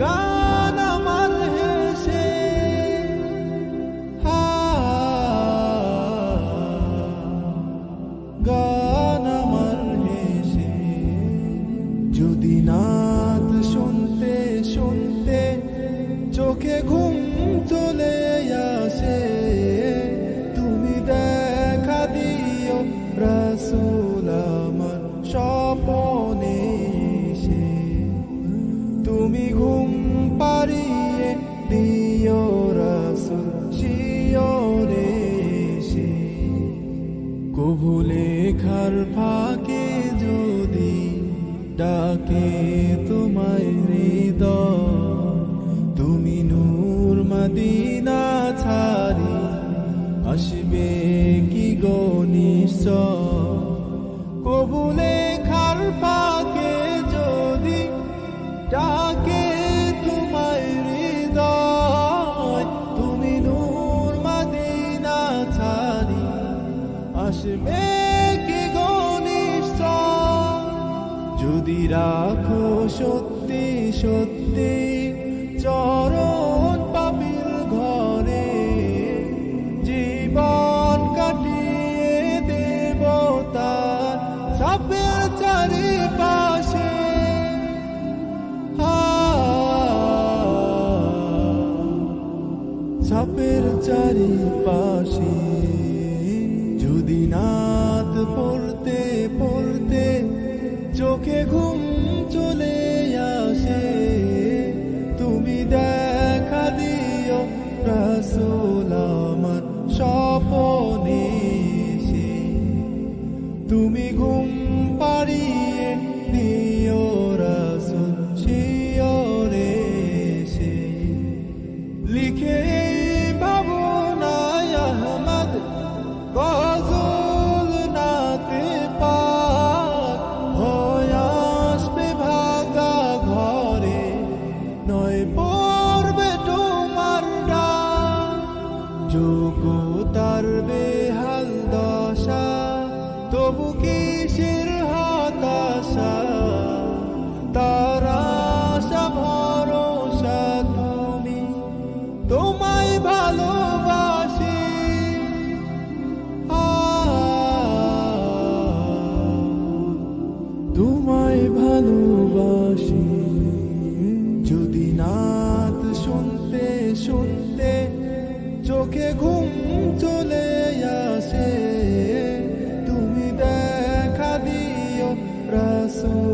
দিও ফাঁকে যদি ডাকে তোমায় হৃদয়। তুমি নূর মদিনা ছাড়ি আসবে কি গো নিশ্চয়? যদি রাখো সত্যি সত্যি চরণ পাপির ঘরে, জীবন কাটিয়ে দেব তার সাপের চারিপাশে। সাপের চারিপাশে তুমি ঘুম পাড়িয়ে দিও রসুল শিওরে সে লিখে ভাবনায় আহমদ গজল শুনতে চোখে ঘুম চলে আসে। তুমি দেখা দিও রসুল।